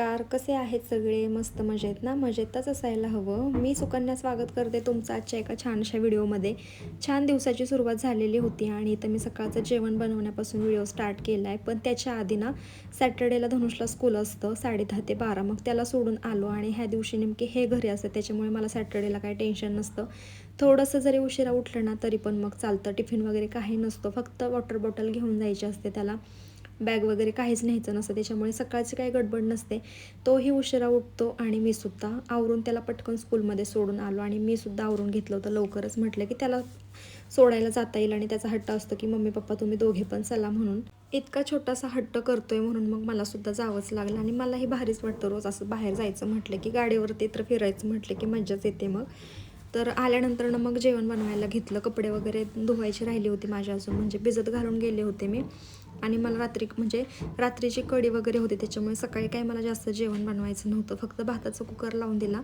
नमस्कार कसे आहेत सगळे? मस्त मजेत ना? मजेतच असायला हवं. मी सुकन्या स्वागत करते तुमचं आजच्या एका छानशा व्हिडिओमध्ये. छान दिवसाची सुरुवात झालेली होती आणि इथं मी सकाळचं जेवण बनवण्यापासून व्हिडिओ स्टार्ट केला आहे पण त्याच्या आधी ना सॅटर्डेला धनुषला स्कूल असतं साडे दहा ते बारा. मग त्याला सोडून आलो आणि ह्या दिवशी नेमके हे घरी असतं. त्याच्यामुळे मला सॅटर्डेला काही टेन्शन नसतं. थोडंसं जरी उशिरा उठलं ना तरी पण मग चालतं. टिफिन वगैरे काही नसतो. फक्त वॉटर बॉटल घेऊन जायची असते त्याला. बॅग वगैरे काहीच न्यायचं नसतं. त्याच्यामुळे सकाळची काही गडबड नसते. तोही उशिरा उठतो आणि मी सुद्धा आवरून त्याला पटकन स्कूलमध्ये सोडून आलो आणि मी सुद्धा आवरून घेतलं होतं. लवकरच म्हटलं की त्याला सोडायला जाता येईल आणि त्याचा हट्ट असतो की मम्मी पप्पा तुम्ही दोघे पण चला म्हणून. इतका छोटासा हट्ट करतोय म्हणून मग मला सुद्धा जावंच लागलं आणि मलाही भारीच वाटतं रोज असं बाहेर जायचं म्हटलं की गाडीवरती तर फिरायचं म्हटलं की मज्जाच येते मग. तर आल्यानंतरनं मग जेवण बनवायला घेतलं. कपडे वगैरे धुवायची राहिली होती माझ्या अजून. म्हणजे भिजत घालून गेले होते मी. आणि मला रात्री म्हणजे रात्रीची कढी वगैरे होती त्याच्यामुळे सकाळी काही मला जास्त जेवण बनवायचं नव्हतं. फक्त भाताचं कुकर लावून दिला.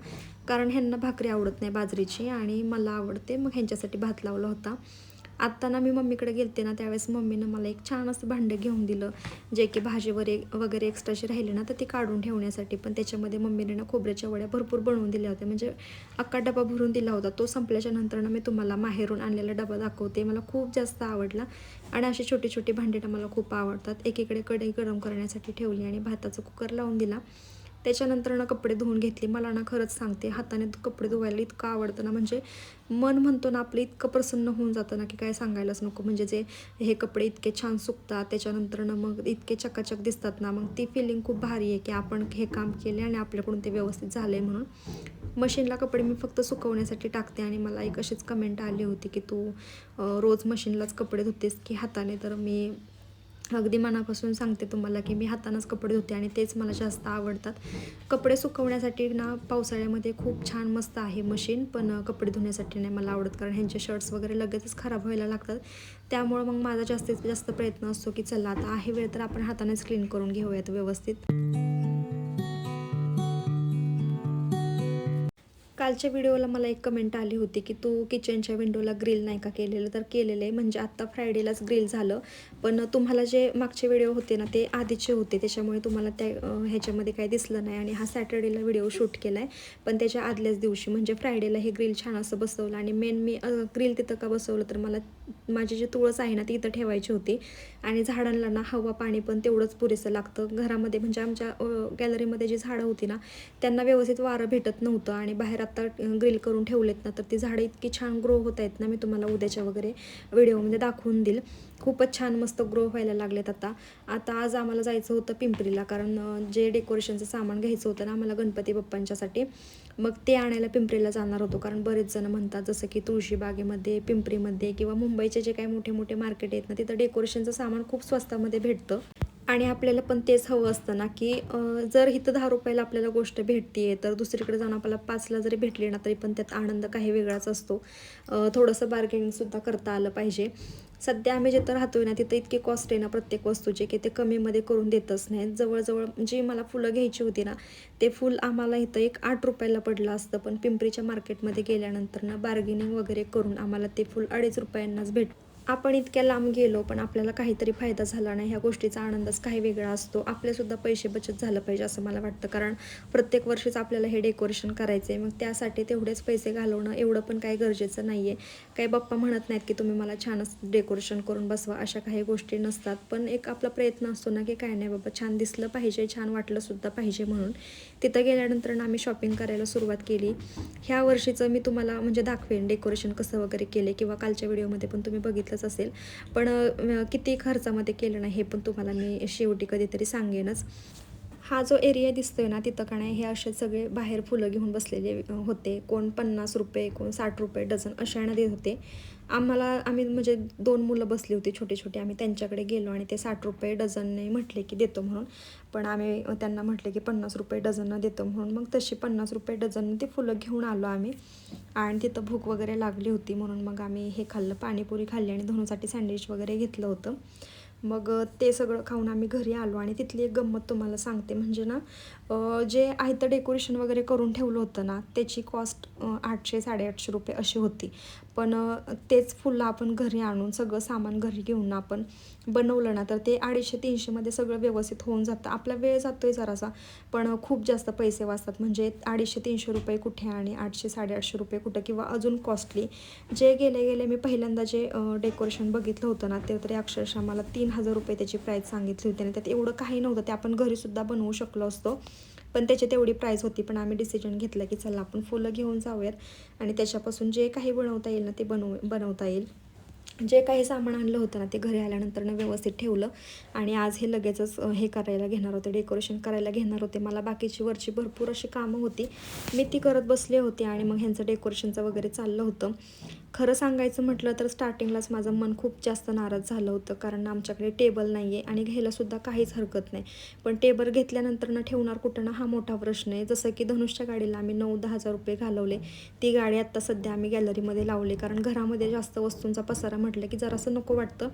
कारण ह्यांना भाकरी आवडत नाही बाजरीची आणि मला आवडते. मग ह्यांच्यासाठी भात लावला होता. आत्ता ना मी मम्मीकडे गेलते ना त्यावेळेस मम्मीनं मला एक छान असं भांडं घेऊन दिलं. जे की भाजीवर वगैरे एक्स्ट्राचे राहिले ना तर ते काढून ठेवण्यासाठी. पण त्याच्यामध्ये मम्मीने ना खोबऱ्याच्या वड्या भरपूर बनवून दिल्या होत्या. म्हणजे अख्खा डबा भरून दिला होता. तो संपल्याच्या नंतर ना मी तुम्हाला माहेरून आणलेला डबा दाखवते. मला खूप जास्त आवडला. आणि अशी छोटी छोटी भांडी ना मला खूप आवडतात. एकीकडे कढई गरम करण्यासाठी ठेवली आणि भाताचा कुकर लावून दिला. त्याच्यानंतर ना कपडे धुवून घेतले. मला ना खरंच सांगते हाताने कपडे धुवायला इतकं आवडतं ना. म्हणजे मन म्हणतो ना आपलं इतकं प्रसन्न होऊन जातं ना की काय सांगायलाच नको. म्हणजे जे हे कपडे इतके छान सुकतात त्याच्यानंतर ना मग इतके चकाचक दिसतात ना मग ती फिलिंग खूप भारी आहे की आपण हे काम केले आणि आपल्याकडून ते व्यवस्थित झालं आहे म्हणून मशीनला कपडे मी फक्त सुकवण्यासाठी टाकते आणि मला एक अशीच कमेंट आली होती की तू रोज मशीनलाच कपडे धुतेस की हाताने. तर मी अगदी मनापासून सांगते तुम्हाला की मी हातानंच कपडे धुते आणि तेच मला जास्त आवडतात. कपडे सुकवण्यासाठी ना पावसाळ्यामध्ये खूप छान मस्त आहे मशीन पण कपडे धुण्यासाठी नाही मला आवडत कारण ह्यांचे शर्ट्स वगैरे लगेचच खराब व्हायला लागतात. त्यामुळं मग माझा जास्तीत जास्त प्रयत्न असतो की चला आता आहे वेळ तर आपण हातानेच क्लीन करून घेऊयात व्यवस्थित. कालच्या व्हिडिओला मला एक कमेंट आली होती की तू किचनच्या विंडोला ग्रिल नाही का केलेलं? तर केलेलं आहे म्हणजे आत्ता फ्रायडेलाच ग्रिल झालं. पण तुम्हाला जे मागचे व्हिडिओ होते ना ते आधीचे होते. त्याच्यामुळे तुम्हाला त्या ह्याच्यामध्ये काही दिसलं नाही. आणि हा सॅटर्डेला व्हिडिओ शूट केला आहे पण त्याच्या आदल्याच दिवशी म्हणजे फ्रायडेला हे ग्रिल छान असं बसवलं. आणि मेन मी ग्रिल तिथं का बसवलं तर मला माझी जी तुळस आहे ना ती इथं ठेवायची होती. आणि झाडांना ना हवा पाणी पण तेवढंच पुरेसं लागतं. घरामध्ये म्हणजे आमच्या गॅलरीमध्ये जी झाडं होती ना त्यांना व्यवस्थित वारं भेटत नव्हतं. आणि बाहेर आत्ता ग्रिल करून ठेवलेत ना तर ती झाडं इतकी छान ग्रो होत आहेत ना मी तुम्हाला उद्याच्या वगैरे व्हिडिओमध्ये दाखवून देईल. खूपच छान मस्त ग्रो व्हायला लागलेत आता. आता आज आम्हाला जायचं होतं पिंपरीला कारण जे डेकोरेशनचं सामान घ्यायचं होतं ना आम्हाला गणपती बाप्पांच्यासाठी मग ते आणायला पिंपरीला जाणार होतो. कारण बरेच जण म्हणतात जसं की तुळशीबागेमध्ये पिंपरीमध्ये किंवा मुंबई मुंबईचे जे काही मोठे मोठे मार्केट आहेत ना तिथं डेकोरेशनचं सामान खूप स्वस्तामध्ये भेटतं. आणि आपल्याला पण तेच हवं असतं ना की जर इथं दहा रुपयाला आपल्याला गोष्ट भेटते तर दुसरीकडे जाऊन आपल्याला पाचला जरी भेटली ना तरी पण त्यात आनंद काही वेगळाच असतो. थोडंसं बार्गेनिंगसुद्धा करता आलं पाहिजे. सध्या आम्ही जिथं राहतोय ना तिथं इतकी कॉस्ट आहे ना प्रत्येक वस्तूचे की ते कमीमध्ये करून देतच नाहीत. जवळजवळ जी मला फुलं घ्यायची होती ना ते फुल आम्हाला इथं एक आठ रुपयाला पडलं असतं. पण पिंपरीच्या मार्केटमध्ये गेल्यानंतर ना बार्गेनिंग वगैरे करून आम्हाला ते फुल अडीच रुपयांनाच भेट आपण इतक्या लांब गेलो पण आपल्याला काहीतरी फायदा झाला नाही. ह्या गोष्टीचा आनंदच काही वेगळा असतो. आपलेसुद्धा पैसे बचत झालं पाहिजे असं मला वाटतं. कारण प्रत्येक वर्षीच आपल्याला हे डेकोरेशन करायचं आहे मग त्यासाठी तेवढेच पैसे घालवणं एवढं पण काही गरजेचं नाही आहे काही बाप्पा म्हणत नाहीत की तुम्ही मला छानच डेकोरेशन करून बसवा अशा काही गोष्टी नसतात. पण एक आपला प्रयत्न असतो ना की काय नाही बाबा छान दिसलं पाहिजे छान वाटलंसुद्धा पाहिजे म्हणून. तिथं गेल्यानंतर ना आम्ही शॉपिंग करायला सुरुवात केली. ह्या वर्षीचं मी तुम्हाला म्हणजे दाखवेन डेकोरेशन कसं वगैरे केले किंवा कालच्या व्हिडिओमध्ये पण तुम्ही बघितलं असेल. पण किती खर्चामध्ये केलं नाही हे पण तुम्हाला मी शेवटी कधीतरी सांगेनच. हा जो एरिया दिसतोय ना तिथं का नाही हे असे सगळे बाहेर फुलं घेऊन बसलेले होते. कोण पन्नास रुपये कोण साठ रुपये डझन अशानं देत होते. आम्हाला आम्ही म्हणजे दोन मुलं बसली होती छोटी छोटी आम्ही त्यांच्याकडे गेलो आणि ते साठ रुपये डझनने म्हटले की देतो म्हणून. पण आम्ही त्यांना म्हटले की पन्नास रुपये डझननं देतो म्हणून. मग तशी पन्नास रुपये डझन ते फुलं घेऊन आलो आम्ही. आणि तिथं भूक वगैरे लागली होती म्हणून मग आम्ही हे खाल्लं. पाणीपुरी खाल्ली आणि धनुसाठी सँडविच वगैरे घेतलं होतं. मग ते सगळं खाऊन आम्ही घरी आलो आणि तिथली एक गंमत तुम्हाला सांगते. म्हणजे ना जे आहे तर डेकोरेशन वगैरे करून ठेवलं होतं ना त्याची कॉस्ट आठशे साडेआठशे रुपये अशी होती. पण तेच फुलं आपण घरी आणून सगळं सामान घरी घेऊन आपण बनवलं ना तर ते अडीचशे तीनशेमध्ये सगळं व्यवस्थित होऊन जातं. आपला वेळ जातो आहे जरासा पण खूप जास्त पैसे वाचतात. म्हणजे अडीचशे तीनशे रुपये कुठे आणि आठशे साडेआठशे रुपये कुठं किंवा अजून कॉस्टली जे गेले गेले मी पहिल्यांदा जे डेकोरेशन बघितलं होतं ना ते तरी अक्षरशः मला तीन हजार रुपये त्याची प्राईस सांगितली होती आणि त्यात एवढं काही नव्हतं. ते आपण घरीसुद्धा बनवू शकलो असतो. पण त्याची तेवढी प्राईस होती. पण आम्ही डिसिजन घेतलं की चला आपण फुलं घेऊन जाऊयात आणि त्याच्यापासून जे काही बनवता येईल ना ते बनवू बनवता येईल. जे काही सामान आणलं होतं ना ते घरी आल्यानंतरनं व्यवस्थित ठेवलं. आणि आज हे लगेचच हे करायला घेणार होते डेकोरेशन करायला घेणार होते. मला बाकीची वरची भरपूर अशी कामं होती. मी ती करत बसले होते आणि मग ह्यांचं डेकोरेशनचं वगैरे चाललं होतं. खरं सांगायचं म्हटलं तर स्टार्टिंगलाच माझं मन खूप जास्त नाराज झालं होतं. कारण आमच्याकडे टेबल नाही आहे आणि घ्यायलासुद्धा काहीच हरकत नाही. पण टेबल घेतल्यानंतर ना ठेवणार कुठं ना हा मोठा प्रश्न आहे. जसं की धनुषच्या गाडीला आम्ही नऊ दहा हजार रुपये घालवले. ती गाडी आत्ता सध्या आम्ही गॅलरीमध्ये लावली. कारण घरामध्ये जास्त वस्तूंचा पसारा म्हटलं की जरासं नको वाटतं.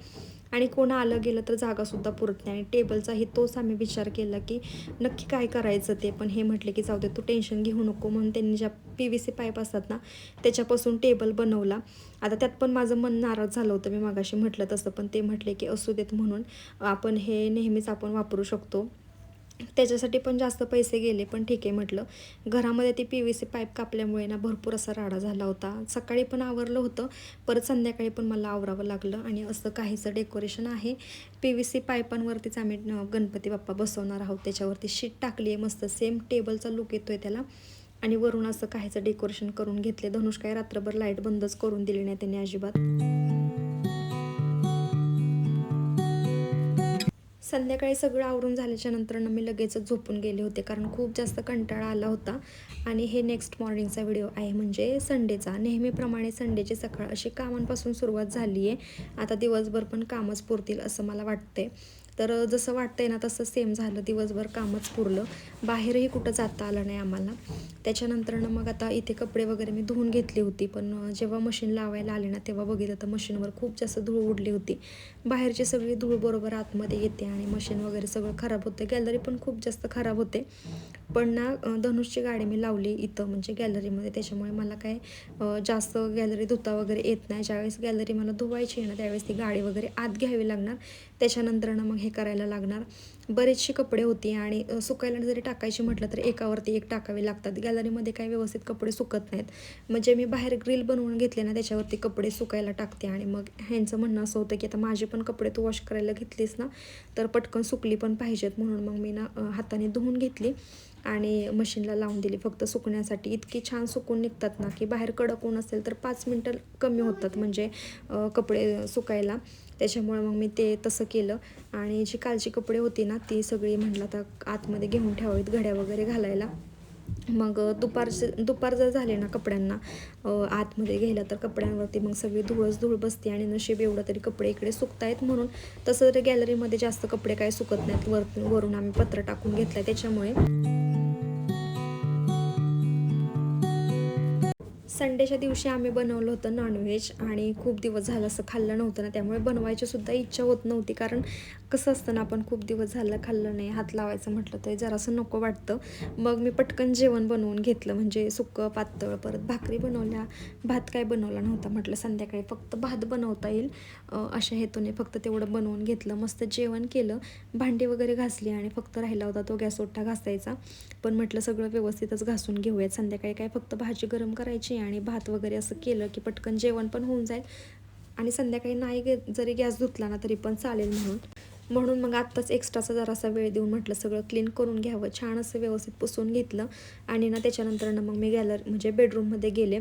आणि कोणा आलं गेलं तर जागासुद्धा पुरत नाही. आणि टेबलचाही तोच आम्ही विचार केला की नक्की काय करायचं ते. पण हे म्हटले की जाऊ दे तू टेन्शन घेऊ नको. म्हणून त्यांनी ज्या पी व्ही सी पाईप असतात ना त्याच्यापासून टेबल बनवला. आता त्यात पण माझं मन नाराज झालं होतं मी मागाशी म्हटलं तसं. पण ते म्हटले की असू देत म्हणून आपण हे नेहमीच आपण वापरू शकतो. त्याच्यासाठी पण जास्त पैसे गेले पण ठीक आहे म्हटलं. घरामध्ये ती पी व्ही सी पाईप कापल्यामुळे ना भरपूर असा राडा झाला होता. सकाळी पण आवरलं होतं परत संध्याकाळी पण मला आवरावं लागलं आणि असं काहीचं डेकोरेशन आहे. पी व्ही सी पाईपांवरतीच आम्ही गणपती बाप्पा बसवणार आहोत. त्याच्यावरती शीट टाकली आहे मस्त सेम टेबलचा लुक येतो आहे त्याला. आणि वरून असं काहीचं डेकोरेशन करून घेतले धनुष काय रात्रभर लाइट बंदच करून दिली नाही त्यांनी अजिबात. संध्याकाळी सगळं आवरून झाल्याच्या नंतरनं मी लगेचच झोपून गेले होते कारण खूप जास्त कंटाळा आला होता. आणि हे नेक्स्ट मॉर्निंगचा व्हिडिओ आहे म्हणजे संडेचा. नेहमीप्रमाणे संडेची सकाळ अशी कामांपासून सुरुवात झाली आहे आता दिवसभर पण कामच पुरतील असं मला वाटतंय. तर जसं वाटतंय ना तसं सेम झालं. दिवसभर कामच पुरलं. बाहेरही कुठं जाता आलं नाही आम्हाला. त्याच्यानंतर ना मग आता इथे कपडे वगैरे मी धुवून घेतली होती. पण जेव्हा मशीन लावायला आले ना तेव्हा बघितलं तर मशीनवर खूप जास्त धूळ उडली होती. बाहेरची सगळी धूळ बरोबर आतमध्ये येते आणि मशीन वगैरे सगळं खराब होते. गॅलरी पण खूप जास्त खराब होते. पण ना धनुषची गाडी मी लावली इथं म्हणजे गॅलरीमध्ये त्याच्यामुळे मला काय जास्त गॅलरी धुता वगैरे येत नाही. ज्यावेळेस गॅलरी मला धुवायची आहे ना त्यावेळेस ती गाडी वगैरे आत घ्यावी लागणार. त्याच्यानंतर ना मग हे करायला लागणार. बरेचसे कपडे होती आणि सुकायला जरी टाकायची म्हटलं तर एकावरती एक टाकावे लागतात. गॅलरीमध्ये काही व्यवस्थित कपडे सुकत नाहीत. म्हणजे मी बाहेर ग्रिल बनवून घेतले ना त्याच्यावरती कपडे सुकायला टाकते आणि मग ह्यांचं म्हणणं असं होतं की आता माझे पण कपडे तू वॉश करायला घेतलीस ना तर पटकन सुकली पण पाहिजेत म्हणून मग मी ना हाताने धुवून घेतली आणि मशीनला लावून दिली. फक्त सुकण्यासाठी. इतकी छान सुकून निघतात ना की बाहेर कडक ऊन असेल तर पाच मिनटं कमी होतात. म्हणजे कपडे सुकायला. त्याच्यामुळे मग मी ते तसं केलं. आणि जी कालची कपडे होती ना ती सगळी म्हटलं आता आतमध्ये घेऊन ठेवावीत घड्या वगैरे घालायला. मग दुपारचे दुपार जर झाले ना कपड्यांना आतमध्ये घ्यायला तर कपड्यांवरती मग सगळी धूळच धूळ बसते आणि नशीब एवढं तरी कपडे इकडे सुकतायत म्हणून. तसं तर गॅलरीमध्ये जास्त कपडे काय सुकत नाहीत. वर वरून आम्ही पत्र टाकून घेतलं त्याच्यामुळे. संडेच्या दिवशी आम्ही बनवलं होतं नॉनव्हेज आणि खूप दिवस झालं असं खाल्लं नव्हतं ना त्यामुळे बनवायची सुद्धा इच्छा होत नव्हती. कारण कसं असतं ना आपण खूप दिवस झालं खाल्लं नाही हात लावायचं म्हटलं तर जरासं नको वाटतं. मग मी पटकन जेवण बनवून घेतलं म्हणजे सुकं पातळ परत भाकरी बनवल्या भात काय बनवला नव्हता म्हटलं संध्याकाळी फक्त भात बनवता येईल अशा हेतूने फक्त तेवढं बनवून घेतलं मस्त जेवण केलं भांडी वगैरे घासली आणि फक्त राहिला होता तो गॅस ओट्टा घासायचा. पण म्हटलं सगळं व्यवस्थितच घासून घेऊयात संध्याकाळी काय फक्त भाजी गरम करायची आणि भात वगैरे असं केलं की पटकन जेवण पण होऊन जाईल. आणि संध्याकाळी नाही गे जरी गॅस धुतला ना तरी पण चालेल म्हणून. म्हणून मग आत्ताच एक्स्ट्राचा जरासा वेळ देऊन म्हटलं सगळं क्लीन करून घ्यावं. छान असं व्यवस्थित पुसून घेतलं. आणि ना त्याच्यानंतर ना मग मी गॅलर म्हणजे बेडरूममध्ये गेले.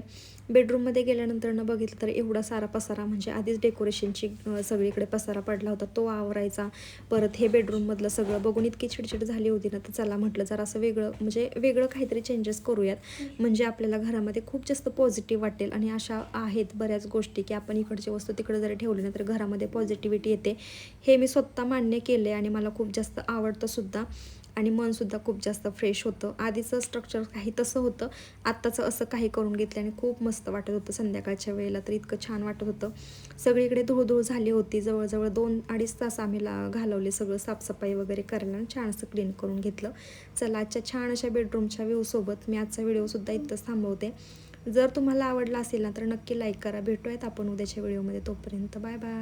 बेडरूममध्ये गेल्यानंतर न बघितलं तर एवढा सारा पसारा म्हणजे आधीच डेकोरेशनची सगळीकडे पसारा पडला होता तो आवरायचा. परत हे बेडरूममधलं सगळं बघून इतकी चिडचिड झाली होती ना तर चला म्हटलं जरा असं वेगळं म्हणजे वेगळं काहीतरी चेंजेस करूयात. म्हणजे आपल्याला घरामध्ये खूप जास्त पॉझिटिव्ह वाटेल आणि अशा आहेत बऱ्याच गोष्टी की आपण इकडची वस्तू तिकडे जरी ठेवली ना तर घरामध्ये पॉझिटिव्हिटी येते. हे मी स्वतः मान्य केले आणि मला खूप जास्त आवडतं सुद्धा. आणि मनसुद्धा खूप जास्त फ्रेश होतं. आधीचं स्ट्रक्चर काही तसं होतं. आत्ताचं असं काही करून घेतलं आणि खूप मस्त वाटत होतं. संध्याकाळच्या वेळेला तर इतकं छान वाटत होतं. सगळीकडे धूळधूळ झाली होती. जवळजवळ दोन अडीच तास आम्ही ला घालवले सगळं साफसफाई वगैरे करायला आणि छान असं क्लीन करून घेतलं. चला आजच्या छान अशा बेडरूमच्या व्ह्यूसोबत मी आजचा व्हिडिओसुद्धा इथंच थांबवते. जर तुम्हाला आवडला असेल ना तर नक्की लाईक करा. भेटूयात आपण उद्याच्या व्हिडिओमध्ये तोपर्यंत बाय बाय